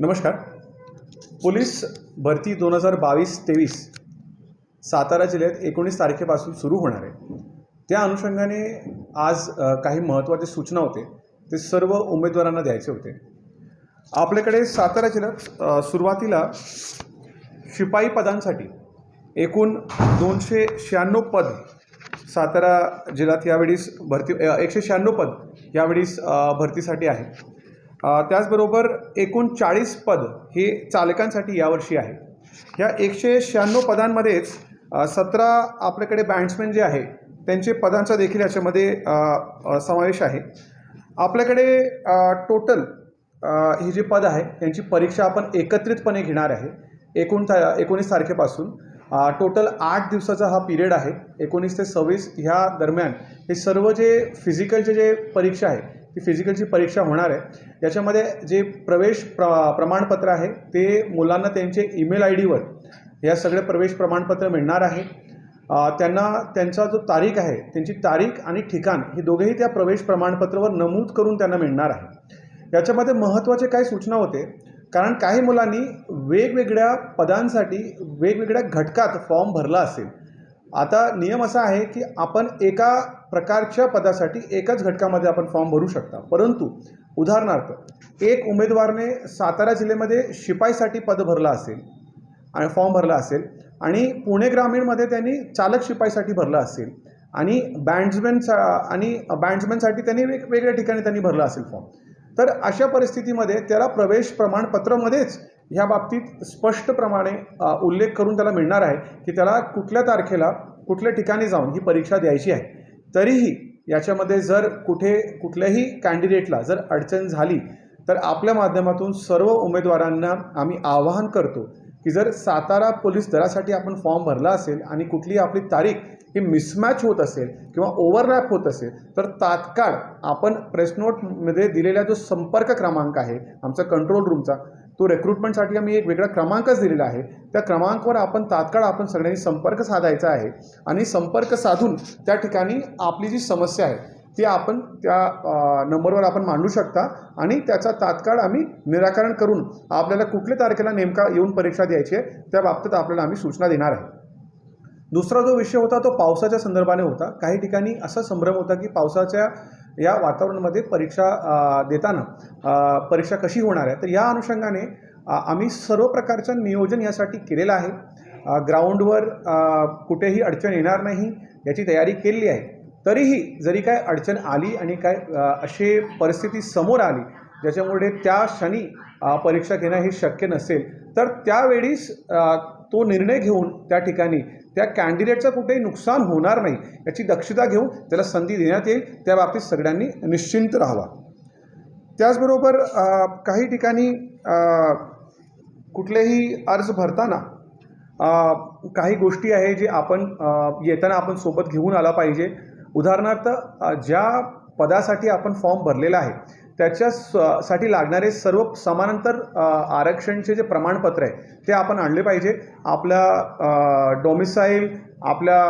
नमस्कार. पोलीस भरती दोन हजार बावीस तेवीस सातारा जिल्ह्यात एकोणीस तारखेपासून सुरू होणार आहे. त्या अनुषंगाने आज काही महत्त्वाचे सूचना होते. ते सर्व उमेदवारांना द्यायचे होते. आपल्याकडे सातारा जिल्ह्यात सुरुवातीला शिपाई पदांसाठी एकूण दोनशे शहाण्णव पद सातारा जिल्ह्यात यावेळीस भरती एकशे शहाण्णव पद यावेळीस भरतीसाठी आहे त्याचबरोबर एकूण चाळीस पद हे चालकांसाठी यावर्षी आहे ह्या एकशे शहाण्णव पदांमध्येच सतरा आपल्याकडे बँड्समॅन जे आहे त्यांचे पदांचा देखील याच्यामध्ये समावेश आहे. आपल्याकडे टोटल ही जी पद आहे त्यांची परीक्षा आपण एकत्रितपणे घेणार आहे एकूण ता एकोणीस तारखेपासून. टोटल आठ दिवसाचा हा पिरियड आहे. एकोणीस ते सव्वीस ह्या दरम्यान हे सर्व जे फिजिकलचे जे परीक्षा आहे ती फिजिकलची परीक्षा होणार आहे याच्यामध्ये जे प्रवेश प्र प्रमाणपत्र आहे ते मुलांना त्यांचे ईमेल आय डीवर या सगळे प्रवेश प्रमाणपत्र मिळणार आहे. त्यांना त्यांचा जो तारीख आहे त्यांची तारीख आणि ठिकाण हे दोघेही त्या प्रवेश प्रमाणपत्रावर नमूद करून त्यांना मिळणार आहे. याच्यामध्ये महत्त्वाचे काही सूचना होते कारण काही मुलांनी वेगवेगळ्या पदांसाठी वेगवेगळ्या घटकात फॉर्म भरला असेल. आता नियम असा आहे की आपण एका प्रकारच्या पदासाठी एकाच घटकामध्ये आपण फॉर्म भरू शकता. परंतु उदाहरणार्थ एक उमेदवारने सातारा जिल्ह्यामध्ये शिपाईसाठी पद भरला असेल आणि फॉर्म भरला असेल आणि पुणे ग्रामीणमध्ये त्यांनी चालक शिपाईसाठी भरला असेल आणि बँड्समॅनचा आणि बँड्समॅनसाठी त्यांनी वेगवेगळ्या ठिकाणी त्यांनी भरला असेल फॉर्म तर अशा परिस्थितीमध्ये त्याला प्रवेश प्रमाणपत्रामध्येच ह्या बाबतीत स्पष्टप्रमाणे उल्लेख करून त्याला मिळणार आहे की त्याला कुठल्या तारखेला कुठल्या ठिकाणी जाऊन ही परीक्षा द्यायची आहे. तरीही याच्यामध्ये जर कुठे कुठल्याही कॅन्डिडेटला जर अडचण झाली तर आपल्या माध्यमातून सर्व उमेदवारांना आम्ही आवाहन करतो की जर सातारा पोलीस दलासाठी आपण फॉर्म भरला असेल आणि कुठली आपली तारीख ही मिसमॅच होत असेल किंवा ओव्हरलॅप होत असेल तर तात्काळ आपण प्रेस नोटमध्ये दिलेला जो संपर्क क्रमांक आहे आमचा कंट्रोल रूमचा तो रेक्रुटमेंटसाठी आम्ही एक वेगळा क्रमांकच दिलेला आहे. त्या क्रमांकावर आपण तात्काळ आपण सगळ्यांनी संपर्क साधायचा आहे आणि संपर्क साधून त्या ठिकाणी आपली जी समस्या आहे ती आपण त्या नंबरवर आपण मांडू शकता आणि त्याचा तात्काळ आम्ही निराकरण करून आपल्याला कुठल्या तारखेला नेमका येऊन परीक्षा द्यायची आहे त्या बाबतीत आपल्याला आम्ही सूचना देणार आहे. दुसरा जो विषय होता तो पावसाच्या संदर्भाने होता. काही ठिकाणी असा संभ्रम होता की पावसाच्या या वातावरणामध्ये परीक्षा देताना परीक्षा कशी होणार आहे? तर या अनुषंगाने आम्ही सर्व प्रकारचं नियोजन यासाठी केलेलं आहे. ग्राउंडवर कुठेही अडचण येणार नाही याची तयारी केलेली आहे. तरीही जरी काय अडचण आली आणि काय असे अशी परिस्थिती समोर आली ज्याच्यामुळे त्या क्षणी परीक्षा घेणं हे शक्य नसेल तर त्यावेळीस तो निर्णय घेऊन त्या ठिकाणी त्या कॅन्डिडेटचं कुठेही नुकसान होणार नाही याची दक्षता घेऊन त्याला संधी देण्यात येईल त्या बाबतीत सगळ्यांनी निश्चिंत राहावा. त्याचबरोबर काही ठिकाणी कुठलेही अर्ज भरताना काही गोष्टी आहे जे आपण येताना आपण सोबत घेऊन आला पाहिजे. उदाहरणार्थ ज्या पदासाठी आपण फॉर्म भरलेला आहे त्याच्या स- साठी लागणारे सर्व समानांतर आरक्षणचे जे प्रमाणपत्र आहे ते आपण आणले पाहिजे. आपल्या डोमिसाईल आपल्या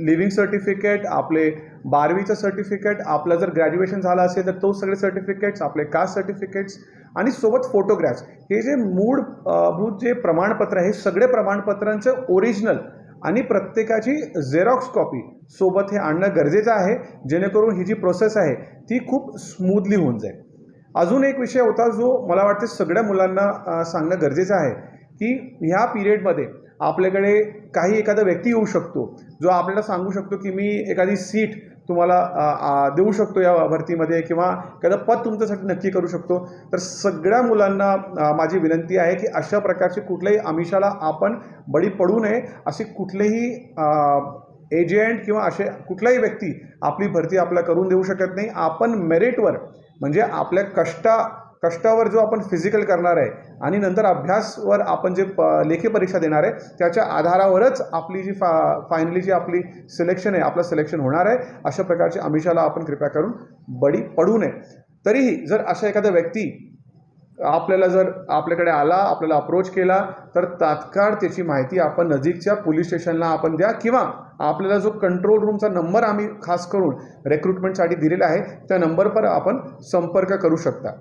लिव्हिंग सर्टिफिकेट आपले बारवीचं सर्टिफिकेट आपलं जर ग्रॅज्युएशन झालं असेल तर तो सगळे सर्टिफिकेट्स आपले कास्ट सर्टिफिकेट्स आणि सोबत फोटोग्राफ्स हे जे मूळ भूत जे प्रमाणपत्र आहे हे सगळे प्रमाणपत्रांचं ओरिजिनल आणि प्रत्येकाची झेरॉक्स कॉपी सोबत हे आणणं गरजेचं आहे जेणेकरून ही जी प्रोसेस आहे ती खूप स्मूथली होऊन जाईल. अजून एक विषय होता जो मला वाटते सगळ्या मुलांना सांगणं गरजेचं आहे की ह्या पिरियडमध्ये आपल्याकडे काही एखादा व्यक्ती येऊ शकतो जो आपल्याला सांगू शकतो की मी एखादी सीट तुम्हाला देऊ शकतो या भरतीमध्ये किंवा एखादं पद तुमच्यासाठी नक्की करू शकतो. तर सगळ्या मुलांना माझी विनंती आहे की अशा प्रकारचे कुठल्याही आमिषाला आपण बळी पडू नये. असे कुठलेही एजंट किंवा असे कुठलाही व्यक्ती आपली भरती आपल्याला करून देऊ शकत नाही. आपण मेरिटवर म्हणजे आपल्या कष्टा कष्टावर जो आपण फिजिकल करणार आहे आणि नंतर अभ्यासवर आपण जे प लेखी परीक्षा देणार आहे त्याच्या आधारावरच आपली जी फा फायनली जी आपली सिलेक्शन आहे आपलं सिलेक्शन होणार आहे. अशा प्रकारचे आमिषाला आपण कृपया करून बळी पडू नये. तरीही जर अशा एखादा व्यक्ती आपल्याला जर आपल्याकडे आला आपल्याला अप्रोच केला तर तात्काळ त्याची माहिती आपण नजीकच्या पोलीस स्टेशनला आपण द्या किंवा आपल्याला जो कंट्रोल रूमचा नंबर आम्ही खास करून रेक्रुटमेंटसाठी दिलेला आहे त्या नंबरवर आपण संपर्क करू शकता.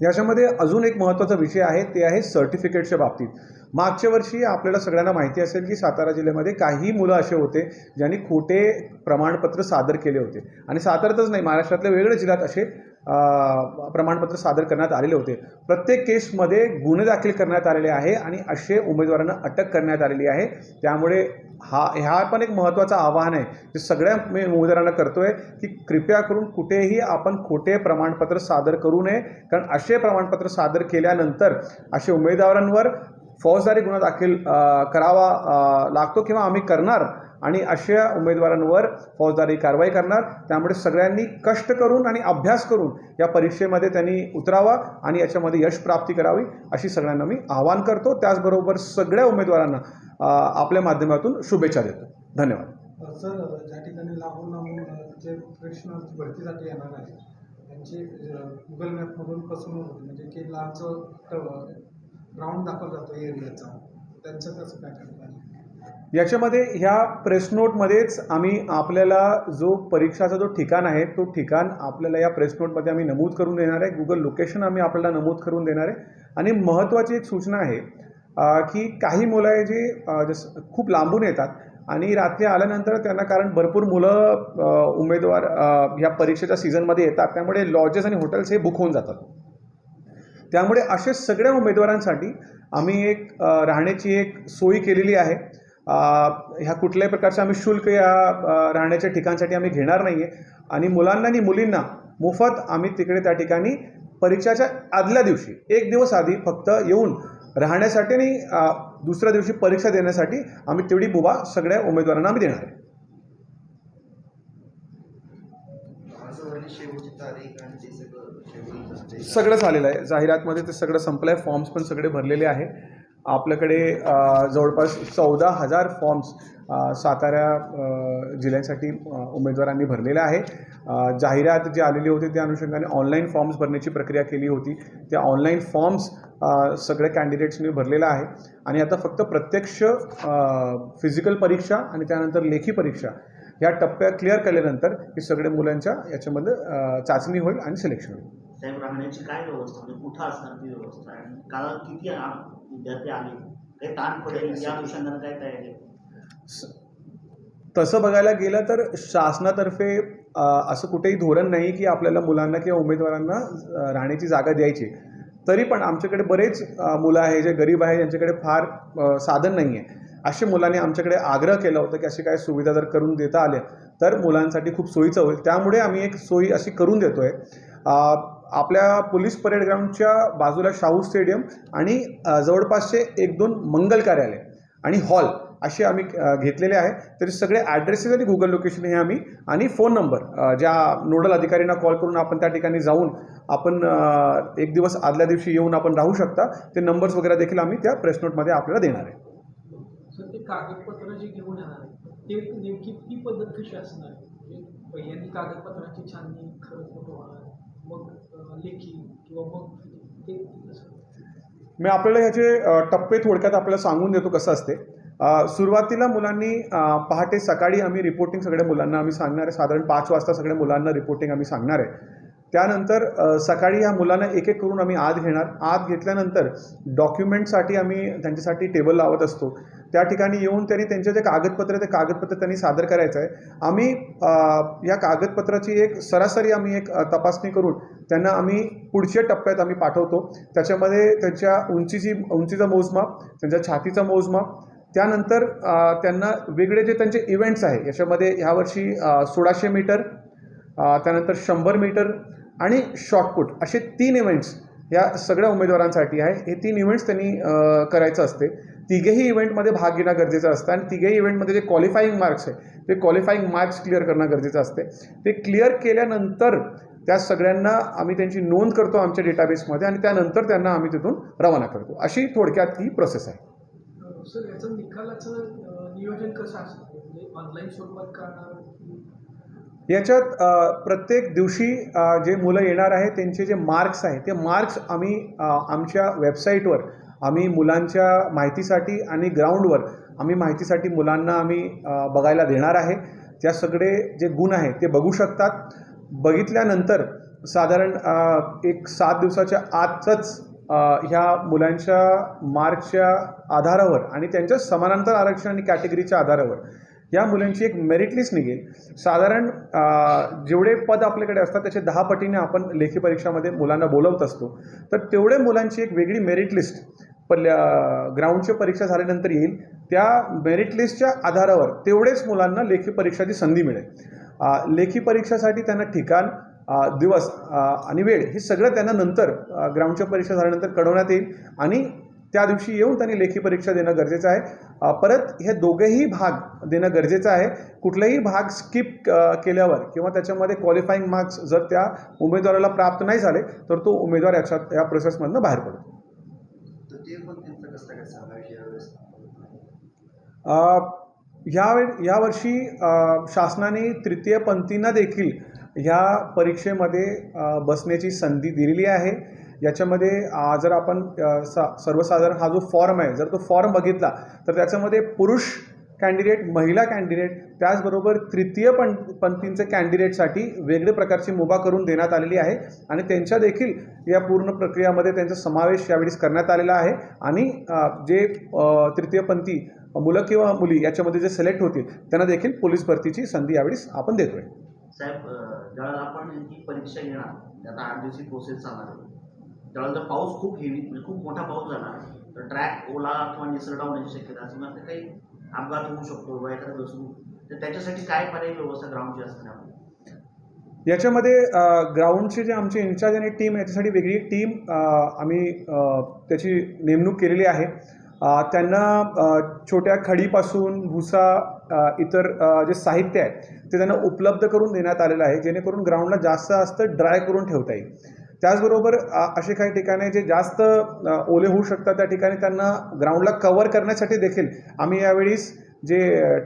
याच्यामध्ये अजून एक महत्त्वाचा विषय आहे ते आहे सर्टिफिकेटच्या बाबतीत. मागच्या वर्षी आपल्याला सगळ्यांना माहिती असेल की सातारा जिल्ह्यामध्ये काही मुलं असे होते ज्यांनी खोटे प्रमाणपत्र सादर केले होते. आणि सातारातच नाही महाराष्ट्रातल्या वेगळ्या जिल्ह्यात असे प्रमाणपत्र सादर करण्यात आलेले होते. प्रत्येक केसमध्ये गुन्हे दाखल करण्यात आलेले आहे आणि असे उमेदवारांना अटक करण्यात आलेली आहे. त्यामुळे हा ह्या पण एक महत्त्वाचं आव्हान आहे. जे सगळ्या मी उमेदवारांना करतोय की कृपया करून कुठेही आपण खोटे प्रमाणपत्र सादर करू नये. कारण असे प्रमाणपत्र सादर केल्यानंतर असे उमेदवारांवर फौजदारी गुन्हा दाखल करावा लागतो किंवा आम्ही करणार आणि अशा उमेदवारांवर फौजदारी कारवाई करणार. त्यामुळे सगळ्यांनी कष्ट करून आणि अभ्यास करून या परीक्षेमध्ये त्यांनी उतरावा आणि याच्यामध्ये यश प्राप्ती करावी अशी सगळ्यांना मी आवाहन करतो. त्याचबरोबर सगळ्या उमेदवारांना आपल्या माध्यमातून शुभेच्छा देतो. धन्यवाद. सर ज्या ठिकाणी लांबून लांबून जे प्रश्न भरतीसाठी येणार आहे त्यांची गुगल मॅपमधून फसवणूक म्हणजे की लांबचं ग्राउंड दाखवला जातो एरियाचा त्यांचं कसं काय करतात याच्यामध्ये ह्या प्रेस नोटमध्येच आम्ही आपल्याला जो परीक्षाचा जो ठिकाण आहे तो ठिकाण आपल्याला या प्रेस नोटमध्ये आम्ही नमूद करून देणार आहे. गुगल लोकेशन आम्ही आपल्याला नमूद करून देणार आहे. आणि महत्त्वाची एक सूचना आहे की काही मुलं आहे जी जस जसं खूप लांबून येतात आणि रात्री आल्यानंतर त्यांना कारण भरपूर मुलं उमेदवार ह्या परीक्षेच्या सीझनमध्ये येतात. त्यामुळे लॉजेस आणि हॉटेल्स हे बुक होऊन जातात. त्यामुळे असे सगळ्या उमेदवारांसाठी आम्ही एक राहण्याची एक सोयी केलेली आहे. ह्या कुठल्याही प्रकारचं आम्ही शुल्क या राहण्याच्या ठिकाणसाठी आम्ही घेणार नाही आहे आणि मुलांना आणि मुलींना मोफत आम्ही तिकडे त्या ठिकाणी परीक्षाच्या आदल्या दिवशी एक दिवस आधी फक्त येऊन राहण्यासाठी आणि दुसऱ्या दिवशी परीक्षा देण्यासाठी आम्ही तेवढी बुबा सगळ्या उमेदवारांना आम्ही देणार आहे. सगळं झालेलं आहे. जाहिरातमध्ये ते सगळं संपलं आहे फॉर्म्स पण सगळे भरलेले आहे आपल्याकडे जवळपास चौदा हजार फॉर्म्स सातारा जिल्ह्यासाठी उमेदवारांनी भरलेले आहे जाहिरात जी आलेली होती त्या अनुषंगाने ऑनलाईन फॉर्म्स भरण्याची प्रक्रिया केली होती. त्या ऑनलाईन फॉर्म्स सगळ्या कॅन्डिडेट्सनी भरलेला आहे. आणि आता फक्त प्रत्यक्ष फिजिकल परीक्षा आणि त्यानंतर लेखी परीक्षा या टप्प्या क्लिअर केल्यानंतर हे सगळे मुलांच्या याच्यामध्ये चाचणी होईल आणि सिलेक्शन होईल. साहेब राहण्याची काय व्यवस्था? म्हणजे कुठं असणार ती व्यवस्था? आणि किती विद्यार्थी आले. काही ताण पडेल या अनुषंगाने काय तयारी? तसं बघायला गेलं तर शासनातर्फे असं कुठेही धोरण नाही की आपल्याला मुलांना किंवा उमेदवारांना राहण्याची जागा द्यायची. तरी पण आमच्याकडे बरेच मुलं आहे जे गरीब आहे ज्यांच्याकडे फार साधन नाही आहे अशा मुलांनी आमच्याकडे आग्रह केला होता की अशी काय सुविधा जर करून देता आल्या तर मुलांसाठी खूप सोयीचं होईल. त्यामुळे आम्ही एक सोयी अशी करून देतो आहे आपल्या पोलीस परेड ग्राउंडच्या बाजूला शाहू स्टेडियम आणि जवळपासचे एक दोन मंगल कार्यालय आणि हॉल असे आम्ही घेतलेले आहे. तरी सगळे ॲड्रेसेस आणि गुगल लोकेशन हे आम्ही आणि फोन नंबर ज्या नोडल अधिकाऱ्यांना कॉल करून आपण त्या ठिकाणी जाऊन आपण एक दिवस आदल्या दिवशी येऊन आपण राहू शकता. ते नंबर्स वगैरे देखील आम्ही त्या प्रेस नोटमध्ये आपल्याला देणार आहे. कागदपत्र जे घेऊन येणार आहे ते नेमकी ती पद्धत कशी असणार? म्हणजे आहे कागदपत्रांची छाननी खरं फोटो होणार. मग लेखी किंवा मग ते मी आपल्याला ह्याचे टप्पे थोडक्यात आपल्याला सांगून देतो कसं असते. सुरुवातीला मुलांनी पहाटे सकाळी आम्ही रिपोर्टिंग सगळ्या मुलांना आम्ही सांगणार आहे साधारण पाच वाजता सगळ्या मुलांना रिपोर्टिंग आम्ही सांगणार आहे. त्यानंतर सकाळी ह्या मुलांना एक एक करून आम्ही आत घेणार. आत घेतल्यानंतर डॉक्युमेंटसाठी आम्ही त्यांच्यासाठी टेबल लावत असतो. त्या ठिकाणी येऊन त्यांनी त्यांचे जे कागदपत्र आहे ते कागदपत्र त्यांनी सादर करायचं आहे. आम्ही या कागदपत्राची एक सरासरी आम्ही एक तपासणी करून त्यांना आम्ही पुढच्या टप्प्यात आम्ही पाठवतो. त्याच्यामध्ये त्यांच्या उंचीची उंचीचं मोजमाप त्यांच्या छातीचं मोजमाप त्यानंतर त्यांना वेगळे जे त्यांचे इव्हेंट्स आहे याच्यामध्ये ह्यावर्षी सोळाशे मीटर त्यानंतर शंभर मीटर आणि शॉर्टपुट असे तीन इव्हेंट्स या सगळ्या उमेदवारांसाठी आहे. हे तीन इव्हेंट्स त्यांनी करायचं असते. तिघेही इव्हेंटमध्ये भाग घेणं गरजेचं असतं आणि तिघेही इव्हेंटमध्ये जे क्वालिफाईंग मार्क्स आहे ते क्वालिफाईंग मार्क्स क्लिअर करणं गरजेचं असते. ते क्लिअर केल्यानंतर त्या सगळ्यांना आम्ही त्यांची नोंद करतो आमच्या डेटाबेसमध्ये आणि त्यानंतर त्यांना आम्ही तिथून रवाना करतो. अशी थोडक्यात ही प्रोसेस आहे. सर याचं निकालाचं नियोजन कसं असतं? म्हणजे ऑनलाईन स्वरूपात करणार याच्यात प्रत्येक दिवशी जे मुलं येणार आहे त्यांचे जे मार्क्स आहे ते मार्क्स आम्ही आमच्या वेबसाईटवर आम्ही मुलांच्या माहितीसाठी आणि ग्राउंडवर आम्ही माहितीसाठी मुलांना आम्ही बघायला देणार आहे. त्या सगळे जे गुण आहे ते बघू शकतात. बघितल्यानंतर साधारण एक सात दिवसाच्या आतच ह्या मुलांच्या मार्कच्या आधारावर आणि त्यांच्या समानांतर आरक्षण आणि कॅटेगरीच्या आधारावर या मुलांची एक मेरिट लिस्ट निघेल. साधारण जेवढे पद आपल्याकडे असतात त्याचे दहा पटीने आपण लेखी परीक्षामध्ये मुलांना बोलवत असतो. तर तेवढे मुलांची एक वेगळी मेरिट लिस्ट पल्ल्या ग्राउंडची परीक्षा झाल्यानंतर येईल. त्या मेरिट लिस्टच्या आधारावर तेवढेच मुलांना लेखी परीक्षाची संधी मिळेल. लेखी परीक्षासाठी त्यांना ठिकाण दिवस आणि वेळ हे सगळं त्यांना नंतर ग्राउंडच्या परीक्षा झाल्यानंतर कळवण्यात येईल. आणि त्या दिवशी येऊन त्यांनी लेखी परीक्षा देणं गरजेचं आहे. परत हे दोघेही भाग देणं गरजेचं आहे. कुठलाही भाग स्किप केल्यावर किंवा त्याच्यामध्ये क्वालिफाईंग मार्क्स जर त्या उमेदवाराला प्राप्त नाही झाले तर तो उमेदवार याच्यात या प्रोसेसमधनं बाहेर पडतो. ह्यावेळी यावर्षी शासनाने तृतीय पंथींना देखील ह्या परीक्षेमध्ये बसण्याची संधी दिलेली आहे. याच्यामध्ये जर आपण सा सर्वसाधारण हा जो फॉर्म आहे जर तो फॉर्म बघितला तर त्याच्यामध्ये पुरुष कॅन्डिडेट महिला कॅन्डिडेट त्याचबरोबर तृतीय पण पंथींचे कॅन्डिडेटसाठी वेगळे प्रकारची मुभा करून देण्यात आलेली आहे आणि त्यांच्या देखील या पूर्ण प्रक्रियामध्ये त्यांचा समावेश यावेळेस करण्यात आलेला आहे आणि जे तृतीयपंथी मुलं किंवा मुली याच्यामध्ये जे सिलेक्ट होतील त्यांना देखील पोलीस भरतीची संधी यावेळेस आपण देतोय. साहेब ज्यावेळेला आपण ही परीक्षा घेणार आता आठ दिवशी प्रोसेस चालणार त्यानंतर जर पाऊस खूप हेवी म्हणजे खूप मोठा पाऊस झाला. तर ट्रॅक ओला किंवा निसरडा होण्याची शक्यता असं म्हणजे काही अपघात होऊ शकतो किंवा एखादा घसरू तर त्याच्यासाठी काय पर्यायी व्यवस्था ग्राउंडची असते आपण याच्यामध्ये ग्राउंडचे जे आमचे इन्चार्ज आणि टीम आहे वेगळी टीम आम्ही त्याची नेमणूक केलेली आहे. त्यांना छोट्या खडीपासून भुसा इतर जे साहित्य आहे ते त्यांना उपलब्ध करून देण्यात आलेलं आहे जेणेकरून ग्राउंडला जास्त जास्त ड्राय करून ठेवता येईल. त्याचबरोबर असे काही ठिकाणे जे जास्त ओले होऊ शकतात त्या ठिकाणी त्यांना ग्राउंडला कवर करण्यासाठी देखील आम्ही यावेळीस जे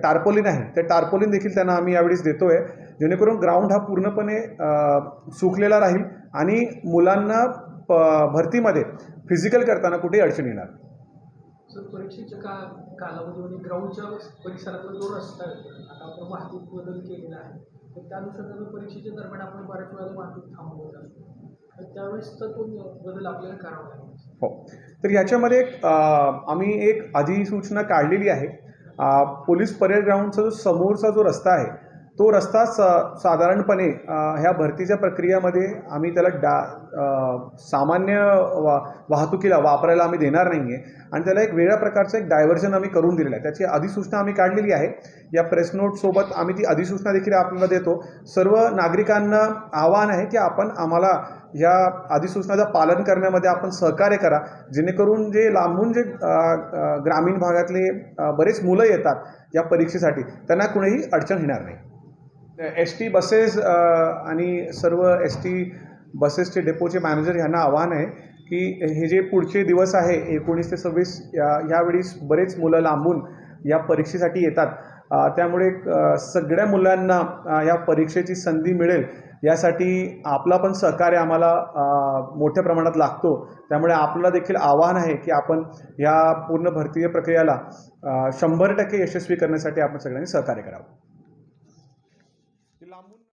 टार्पोलिन आहे ते टार्पोलिन देखील त्यांना आम्ही यावेळीस देतो आहे जेणेकरून ग्राउंड हा पूर्णपणे सुकलेला राहील आणि मुलांना प भरतीमध्ये फिजिकल करताना कुठेही अडचण येणार परीक्षेच्या का कालावधीमध्ये ग्राउंडच्या परिसरातला जो रस्ता आहे आता आपण वाहतूक बदल केलेला आहे. तर त्या परीक्षेच्या दरम्यान आपण बऱ्याच वेळेला वाहतूक थांबवत असतो. तर तो बदल आपल्याला करावा लागेल. हो. तर ह्याच्यामध्ये एक, आम्ही एक अधिसूचना काढलेली आहे. पोलीस परेड ग्राउंडचा जो समोरचा जो रस्ता आहे तो रस्ता स साधारणपणे ह्या भरतीच्या प्रक्रियामध्ये आम्ही त्याला डा सामान्य वा वाहतुकीला वापरायला आम्ही देणार नाही आहे आणि त्याला एक वेगळ्या प्रकारचं एक डायव्हर्जन आम्ही करून दिलेलं आहे. त्याची अधिसूचना आम्ही काढलेली आहे. या प्रेस नोटसोबत आम्ही ती अधिसूचना देखील आपल्याला देतो. सर्व नागरिकांना आवाहन आहे की आपण आम्हाला या अधिसूचनाचं पालन करण्यामध्ये आपण सहकार्य करा. जेणेकरून जे लांबून जे ग्रामीण भागातले बरेच मुलं येतात या परीक्षेसाठी त्यांना कुणीही अडचण येणार नाही. एस टी बसेस आणि सर्व एस टी बसेसचे डेपोचे मॅनेजर यांना आव्हान आहे की हे जे पुढचे दिवस आहे एकोणीस ते सव्वीस या यावेळीस बरेच मुलं लांबून या परीक्षेसाठी येतात. त्यामुळे सगळ्या मुलांना या परीक्षेची संधी मिळेल. यासाठी आपला पण सहकार्य आम्हाला मोठ्या प्रमाणात लागतो. त्यामुळे आपल्याला देखील आव्हान आहे की आपण या पूर्ण भरतीय प्रक्रियेला शंभर टक्के यशस्वी करण्यासाठी आपण सगळ्यांनी सहकार्य करावं.